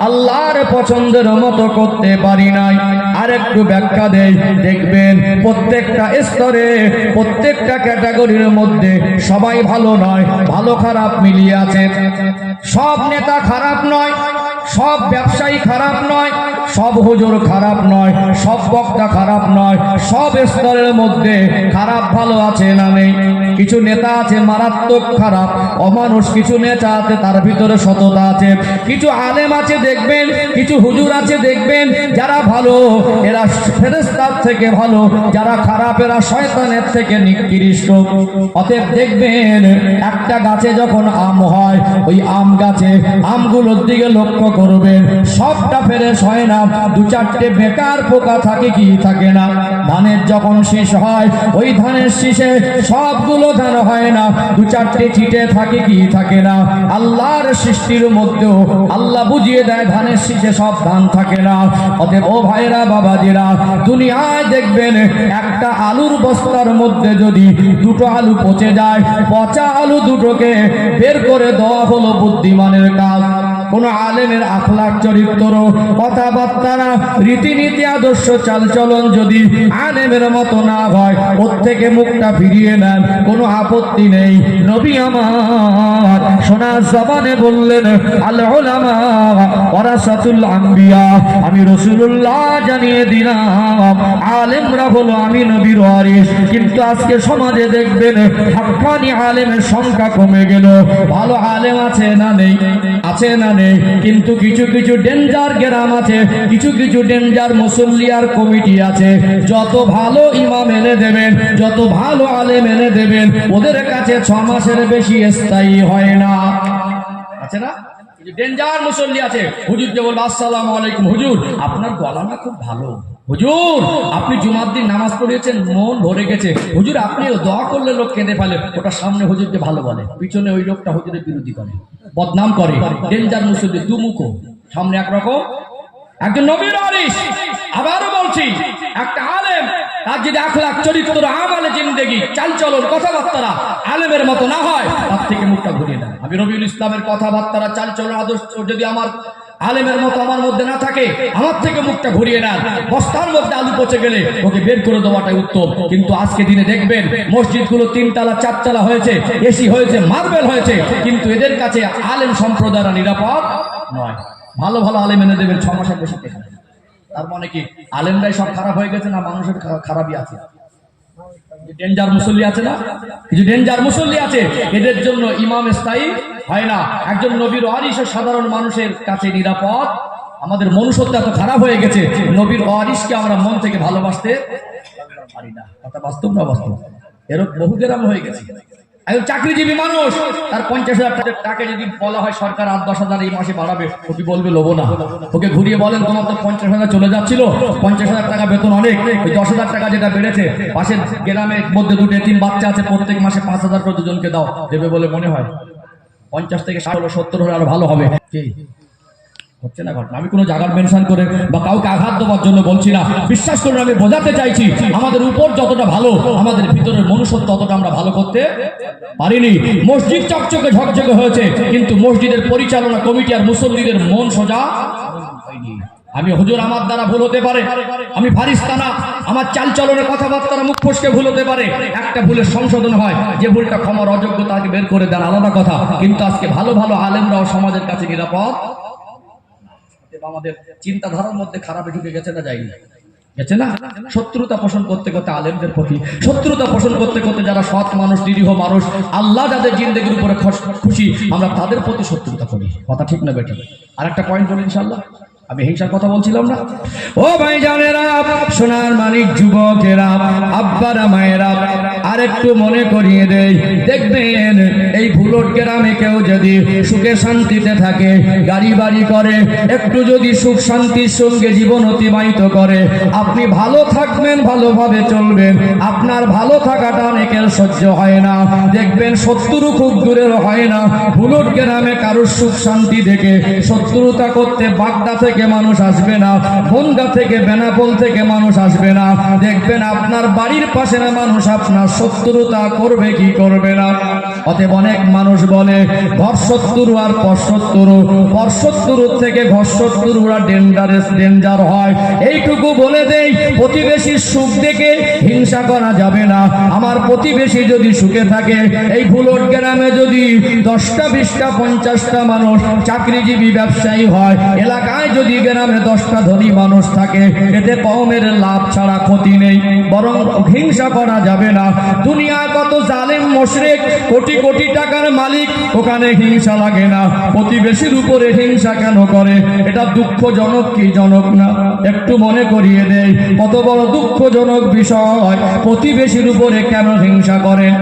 আল্লাহর পছন্দের মতো করতে পারি নাই। আর একটু ব্যাখ্যা দেয় দেখবেন প্রত্যেকটা স্তরে, প্রত্যেকটা ক্যাটাগরির মধ্যে সবাই ভালো নয়, ভালো খারাপ মিলিয়ে আছে। সব নেতা খারাপ নয়, সব ব্যবসায়ী খারাপ নয়, সব হুজুর খারাপ নয়, সব বক্তা খারাপ নয়, সব স্তরের মধ্যে খারাপ ভালো আছে না নেই। কিছু নেতা আছে মারাত্মক খারাপ, অমানুষ, কিছু নেতা আছে তার ভিতরে সততা আছে। কিছু আলেম আছে দেখবেন, কিছু হুজুর আছে দেখবেন, যারা ভালো এরা ফেরেস্তার থেকে ভালো, যারা খারাপ এরা শয়তানের থেকে নিকৃষ্ট। অতএব দেখবেন, একটা গাছে যখন আম হয়, ওই আম গাছে আমগুলোর দিকে লক্ষ্য করবেন। সবটা ফেরেস হয় না, দু চারটে বেকার পোকা থাকে কি থাকে না। ধানের যখন শীষ হয়, ওই ধানের শীষে সবগুলো ধান হয় না, দু চারটে চিটে থাকে কি থাকে না। আল্লাহর সৃষ্টির মধ্যেও আল্লাহ বুঝিয়ে দেয়, ধানের শীষে সব ধান থাকে না। অতএব ও ভাইরা বাবাজিরা, দুনিয়ায় দেখবেন একটা আলুর বস্তার মধ্যে যদি দুটো আলু পচে যায়, পচা আলু দুটোকে বের করে দেওয়া হলো বুদ্ধিমানের কাজ। কোন আলেমের আখলাক চরিত্র কথাবার্তা রীতিনীতি, আদর্শ, চালচলন যদি আলেমের মতো না হয়, ওর থেকে মুখটা ফিরিয়ে নেন, কোনো আপত্তি নেই। নবী আমার সোনা জবানে বললেন আমি রসুল্লাহ জানিয়ে দিলাম, আলেমরা হলো আমি নবীর ওয়ারিস কিন্তু আজকে সমাজে দেখবেন, হাক্কানি আলেমের সংখ্যা কমে গেল। ভালো আলেম আছে না নেই? আছে না নেই, কিন্তু কিছু কিছু ডেঞ্জার গ্রাম আছে, কিছু কিছু ডেঞ্জার মুসল্লিয়ার কমিটি আছে। যত ভালো ইমাম এনে দেবেন, যত ভালো আলেম এনে দেবেন, ওদের কাছে ছ মাসের বেশি স্থায়ী হয় না। আছে না? ডেঞ্জার মুসল্লি আছে, হুজুরকে বলব, আসসালাম আলাইকুম হুজুর, আপনার গলা না খুব ভালো। হুজুর, আপনি জুমার দিন নামাজ পড়িয়েছেন, মন ভরে গেছে। হুজুর আপনি দোয়া করলে লোক কেঁদে ফেলে। ওটা সামনে হুজুরকে ভালো বলে। পিছনে ওই লোকটা হুজুরের বিরোধী করে, বদনাম করে। ডেঞ্জার মুসল্লি, দুমুখো। সামনে একরকম। একজন নবীর আরিস আবারও বলছি, একটা আলেম, তার যদি আখলাখ, চরিত্র, আমালে জিন্দেগি, চালচলন কথাবার্তারা আলেমের মতো না হয়, তার থেকে মুখটা ঘুরিয়ে দেয় আমি রবিউল ইসলামের কথাবার্তারা, চালচলন আদর্শ, যদি আমার আলেমের মতো আমার মধ্যে না থাকে, আমার থেকে মুখটা ঘুরিয়ে নেন। বস্তার মধ্যে আলু পচে গেলে ওকে বের করে দেওয়াটাই উত্তম। কিন্তু আজকে দিনে দেখবেন, মসজিদগুলো তিনতলা, চারতলা হয়েছে এসি হয়েছে, মার্বেল হয়েছে, কিন্তু এদের কাছে আলেম সম্প্রদায়রা নিরাপদ নয়। ভালো ভালো আলেম এনে দেবেন, ছ মাসের বেশি। তার মানে কি, আলেমরাই সব খারাপ হয়ে গেছে না মানুষের খারাপই আছে? ডেঞ্জার মুসল্লি আছে না? কিছু ডেঞ্জার মুসল্লি আছে, এদের জন্য ইমাম স্থায়ী হয় না। একজন নবীর ওয়ারিস সাধারণ মানুষের কাছে নিরাপদ। আমাদের মনুষ্যত্ব এত খারাপ হয়ে গেছে, নবীর ওয়ারিসকে আমরা মন থেকে ভালোবাসতে পারি না। কথা বাস্তব না বাস্তব? এরকম বহু গ্রাম হয়ে গেছে। একজন চাকরিজীবী মানুষ, তার পঞ্চাশ হাজার টাকা টাকা যদি বলা হয় সরকার আট দশ হাজার এই মাসে বাড়াবে, ওকে বলবে লোবো না। ওকে ঘুরিয়ে বলেন, তোমার তো পঞ্চাশ হাজার চলে যাচ্ছিল। পঞ্চাশ হাজার টাকা বেতন অনেক, ওই দশ হাজার টাকা যেটা বেড়েছে, পাশের গ্রামের মধ্যে দুটো তিন বাচ্চা আছে, প্রত্যেক মাসে পাঁচ হাজার করে দুজনকে দাও, দেবে বলে মনে হয়। পঞ্চাশ থেকে ষাট হলো সত্তর হলে আরও ভালো হবে। হচ্ছে না ঘটনা। আমি কোনো জায়গার মেনশন করে বা কাউকে আঘাত দেওয়ার জন্য বলছি না। বিশ্বাস করুন, আমি বোঝাতে চাইছি, আমাদের উপর যতটা ভালো, আমাদের ভিতরের মনুষ্যত্ব ততটা আমরা ভালো করতে পারিনি। মসজিদ চকচকে ঝকঝকে হয়েছে, কিন্তু মসজিদের পরিচালনা কমিটি আর মুসল্লিদের মন সোজা। আমি হুজুর, আমার দ্বারা ভুল হতে পারে। আমি ফারিস্তানা আমার চালচলনের কথাবার্তারা মুখ ফসকে ভুল হতে পারে। একটা ভুলের সংশোধন হয়, যে ভুলটা ক্ষমার অযোগ্যতাকে বের করে দেন আলাদা কথা। কিন্তু আজকে ভালো ভালো আলেমরাও সমাজের কাছে নিরাপদ আমাদের চিন্তাধারার মধ্যে খারাপে ঢুকে গেছে না যায়নি? গেছে না? শত্রুতা পোষণ করতে করতে আলেমদের প্রতি, শত্রুতা পোষণ করতে করতে যারা সৎ মানুষ, নিরীহ মানুষ, আল্লাহ যাদের জিন্দগির উপরে খুশি, আমরা তাদের প্রতি শত্রুতা করি। কথা ঠিক না বেটা? আর একটা পয়েন্ট বলি ইনশাল্লাহ আমি হিংসার কথা বলছিলাম না? ও ভাই জানেরা সোনার মানিক যুবকেরা, আব্বারা, মায়েরা আর একটু মনে করিয়ে দেয় দেখবেন, এই ভুলট গ্রামে কেউ যদি সুখে শান্তিতে থাকে, গাড়ি বাড়ি করে, একটু যদি সুখ শান্তির সঙ্গে জীবন অতিবাহিত করে, আপনি ভালো থাকবেন, ভালোভাবে চলবেন। আপনার ভালো থাকাটা অনেকের সহ্য হয় না। দেখবেন, শত্রু খুব দূরের হয় না। ভুলট গ্রামে কারোর সুখ শান্তি দেখে শত্রুতা করতে বাগদা থেকে মানুষ আসবে না, বনগা থেকে বেনাপোল থেকে মানুষ আসবে না। দেখবেন, আপনার বাড়ির পাশের মানুষ আপনার শত্রুতা করবে কি করবে না? অতএব অনেক মানুষ বলে ঘর শত্রু আর পর শত্রু পর শত্রুর থেকে ঘর শত্রুরা ডেঞ্জারাস ডেঞ্জার হয়। এইটুকু বলে দেই, প্রতিবেশীর সুখ দেখে হিংসা করা যাবে না। আমার প্রতিবেশী যদি সুখে থাকে, এই ভুলট গ্রামে যদি দশটা, বিশটা, পঞ্চাশটা মানুষ চাকরিজীবী ব্যবসায়ী হয়, এলাকায় যদি গ্রামে দশটা ধনী মানুষ থাকে, এতে কমের লাভ ছাড়া ক্ষতি নেই, বরং হিংসা করা যাবে না। দুনিয়া কত জালেম, মোশরেক, কোটি কোটি কোটি টাকার মালিক, ওখানে হিংসা লাগে না। প্রতিবেশীর উপরে হিংসা কেন করে? এটা দুঃখজনক কি জনক না? একটু মনে করিয়ে দেয় কত বড় দুঃখজনক বিষয়, প্রতিবেশীর উপরে কেন হিংসা করেন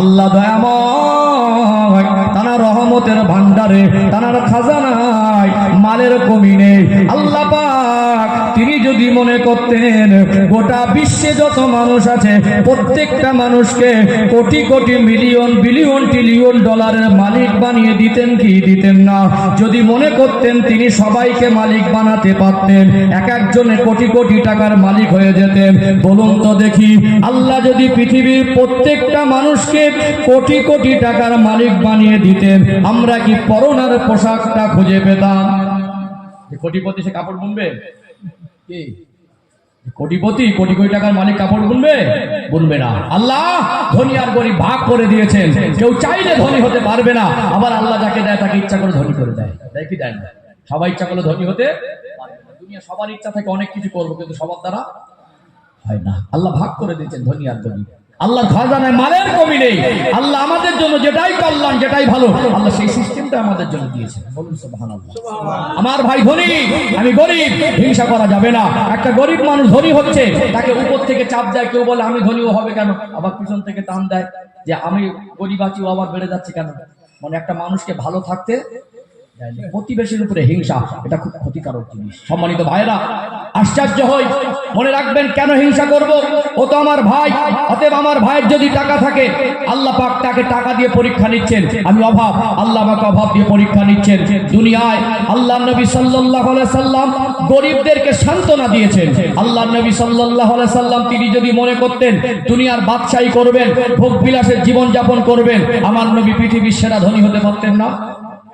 আল্লাহ দয়াময়, তারা রহমতের ভান্ডারে তার খাজানায় মালের কমি নেই। আল্লাহ তিনি যদি মনে করতেন, গোটা বিশ্বে যত মানুষ আছে, প্রত্যেকটা মানুষকে crore crore million, billion trillion ডলারের মালিক বানিয়ে দিতেন কি দিতেন না? যদি মনে করতেন, তিনি সবাইকে মালিক বানাতে পারতেন, এক একজনে কোটি কোটি টাকার মালিক হয়ে যেতেন। বলুন তো দেখি, আল্লাহ যদি পৃথিবীর প্রত্যেকটা মানুষকে কোটি কোটি টাকার মালিক বানিয়ে দিতেন, আমরা কি পরনার পোশাকটা খুঁজে পেতাম? কোটিপতি সে কাপড় বুনবে? কোটিপতি, কোটি কোটি টাকার মালিক কাপড় বুনবে? বুনবে না। আল্লাহ ধনী আর গরিব ভাগ করে দিয়েছেন। কেউ চাইলে ধনী হতে পারবে না। আবার আল্লাহ যাকে দেয়, তাকে ইচ্ছা করে ধনী করে দেয়। দেয় কি দেয় না? সবাই ইচ্ছা করলে ধনী হতে দুনিয়া সবার ইচ্ছা থাকে অনেক কিছু করব, কিন্তু সবার দ্বারা হয় না। আল্লাহ ভাগ করে দিয়েছেন ধনী আর গরিব। আল্লাহর খাজানায় মালের কমি নেই। আল্লাহ আমাদের জন্য যেটাই কল্যাণ, যেটাই ভালো, আল্লাহ সেই সিস্টেমটা আমাদের জন্য দিয়েছেন। আমার ভাই ধনী, আমি গরিব, হিংসা করা যাবে না। একটা গরিব মানুষ ধনী হচ্ছে, তাকে উপর থেকে চাপ দেয়, কেউ বলে, আমি ধনীও হবে কেন? আবার পিছন থেকে টান দেয় যে, আমি গরিব আছি, ও আবার বেড়ে যাচ্ছে কেন? মানে একটা মানুষকে ভালো থাকতে। প্রতিবেশীর উপরে হিংসা, এটা খুব ক্ষতিকারক জিনিস। সম্মানিত ভাইরা আশ্চর্য হই, মনে রাখবেন কেন হিংসা করব? ও তো আমার ভাই, অতএব আমার ভাইয়ের যদি টাকা থাকে, আল্লাহ পাক তাকে টাকা দিয়ে পরীক্ষা নিচ্ছেন। আমি অভাব, আল্লাহ আমাকে অভাব দিয়ে পরীক্ষা নিচ্ছেন। দুনিয়ায় আল্লাহ নবী সাল্লাল্লাহু আলাইহি সাল্লাম গরিবদেরকে সান্ত্বনা দিয়েছেন। আল্লাহ নবী সাল্লাল্লাহু আলাইহি সাল্লাম তিনি যদি মনে করতেন, দুনিয়ার বাদশাহী করবেন ভোগ বিলাসের জীবন যাপন করবেন, আমার নবী পৃথিবীর সেরা ধনী হতে পারতেন না।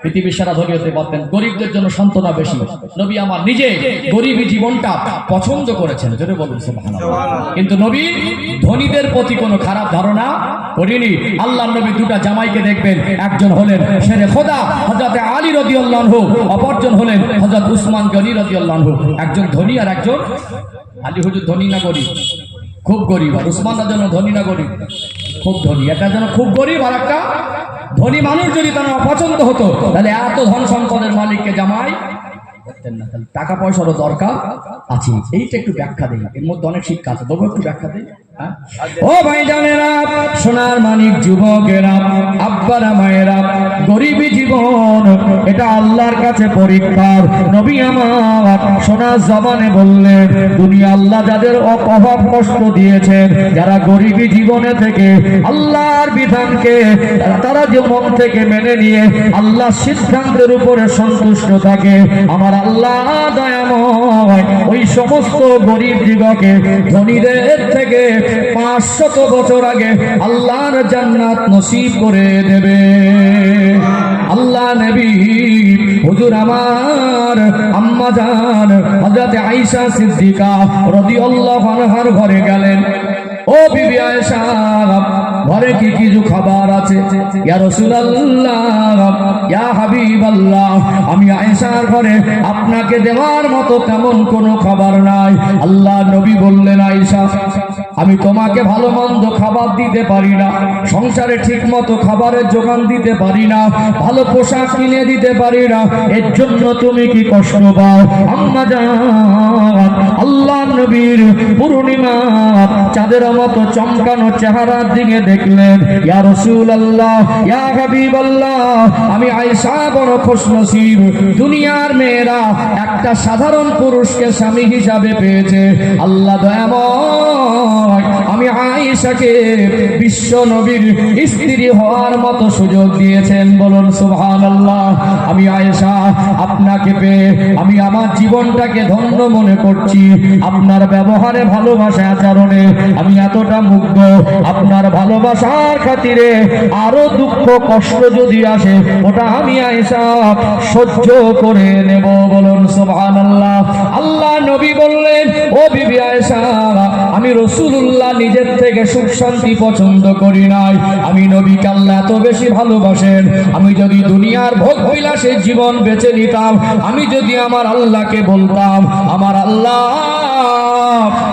পৃথিবীর সারা ধনী হতে পারতেন গরিবদের জন্য সান্ত্বনা বেশি। নবী আমার নিজে গরিবী জীবনটা পছন্দ করেছেন জোরে বলুন কিন্তু নবী ধনীদের প্রতি কোনো খারাপ ধারণা করিনি। আল্লাহ নবী দুটা জামাইকে দেখবেন একজন হলেন শেরে খোদা হযরত আলী রাদিয়াল্লাহু আনহু অপরজন হলেন হযরত উসমান গনি রাদিয়াল্লাহু আনহু। একজন ধনী আর একজন আলী হুজুর ধনী না গরিব? খুব গরিব। আর উসমান জন্য ধনী না গরিব? খুব ধনী। একটা যেন খুব গরিব আর একটা ধনী মানুষ যদি তার অপছন্দ হতো, তাহলে এত ধন সম্পদের মালিককে জামাই করতেন না। তাহলে টাকা পয়সারও দরকার আছে এইটা একটু ব্যাখ্যা দেয় এর মধ্যে অনেক শিক্ষা আছে। তবু একটু ব্যাখ্যা দেই হ্যাঁ? ও ভাই জানেরা, সোনার মানিক যুবকেরা, আব্বারা, মায়ের এটা আল্লাহর কাছে পরীক্ষার। নবী আমার সোনার জবানে বললেন দুনিয়া আল্লাহ যাদের অভাব কষ্ট দিয়েছেন, যারা গরিবী জীবনে থেকে আল্লাহর বিধানকে, তারা যে মন থেকে মেনে নিয়ে আল্লাহ সিদ্ধান্তের উপরে সন্তুষ্ট থাকে, আমার আল্লাহ দয়াময় ওই সমস্ত গরিব দিগকে ধনীদের থেকে পাঁচশত বছর আগে আল্লাহর জান্নাত নসিব করে দেবে। নবী। হুজুর আমার, আম্মা জান, হযরত আয়েশা সিদ্দিকা রাদিয়াল্লাহু আনহার ঘরে গেলেন। ও বিবি আয়েশা, ঘরে কি কিছু খাবার আছে? ইয়া রাসূলুল্লাহ, ইয়া হাবিবাল্লাহ, আমি আয়েশার ঘরে আপনাকে দেওয়ার মতো তেমন কোনো খাবার নাই। আল্লাহ নবী বললেন, আয়েশা আমি তোমাকে ভালো মন্দ খাবার দিতে পারি না। সংসারে ঠিক মতো খাবারের যোগান দিতে পারি না। ভালো পোশাক কিনে দিতে পারি না। এর জন্য তুমি কি কষ্ট পাও? আল্লাহ নবীর পূর্ণিমা চাঁদের মতো চমকানো চেহারার দিকে দেখলেন। ইয়া রাসূলুল্লাহ, ইয়া হাবিবাল্লাহ, আমি আয়েশা বড় খুশনসিব। দুনিয়ার মেয়েরা একটা সাধারণ পুরুষকে স্বামী হিসাবে পেয়েছে। আল্লাহ দয়াময়, আমি আয়েশাকে বিশ্ব নবীর স্ত্রী হওয়ার মতো সুযোগ দিয়েছেন। বলুন, সুবহানাল্লাহ, আমি আয়েশা আপনাকে পেয়ে, আমি আমার জীবনটাকে ধন্য মনে করছি। আপনার ব্যবহারে ভালোবাসা আচরণে আমি এতটা মুগ্ধ। আপনার ভালোবাসার খাতিরে আরও দুঃখ কষ্ট যদি আসে, ওটা আমি আয়সা সহ্য করে নেব বলুন সুবহানাল্লাহ। আল্লাহ নবী বললেন, ও বিবি আয়েশা আমি রসুল্লাহ নিজের থেকে সুখ শান্তি পছন্দ করি নাই। আমি নবীকে আল্লাহ এত বেশি ভালোবাসেন। আমি যদি দুনিয়ার ভোগ বিলাসের জীবন বেছে নিতাম, আমি যদি আমার আল্লাহকে বলতাম, আমার আল্লাহ,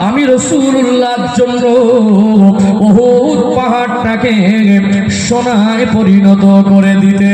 আমি রসুল্লাহর জন্য বহুত পাহাড়টাকে সোনায় পরিণত করে দিতে